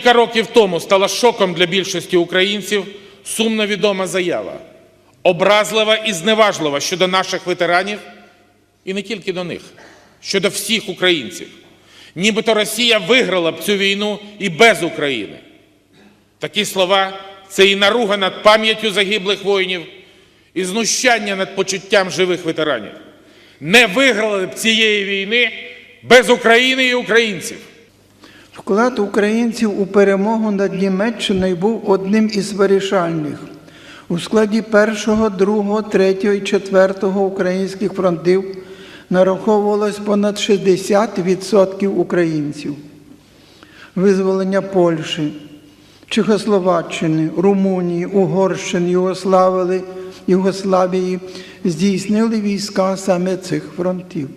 кілька років тому стала шоком для більшості українців сумно відома заява, образлива і зневажлива щодо наших ветеранів, і не тільки до них, щодо всіх українців. Нібито Росія виграла б цю війну і без України. Такі слова це і наруга над пам'яттю загиблих воїнів, і знущання над почуттям живих ветеранів. Не виграли б цієї війни без України і українців. Вклад українців у перемогу над Німеччиною був одним із вирішальних. У складі 1, 2, 3 і 4 українських фронтів нараховувалось понад 60% українців. Визволення Польщі, Чехословаччини, Румунії, Угорщини, Югославії здійснили війська саме цих фронтів.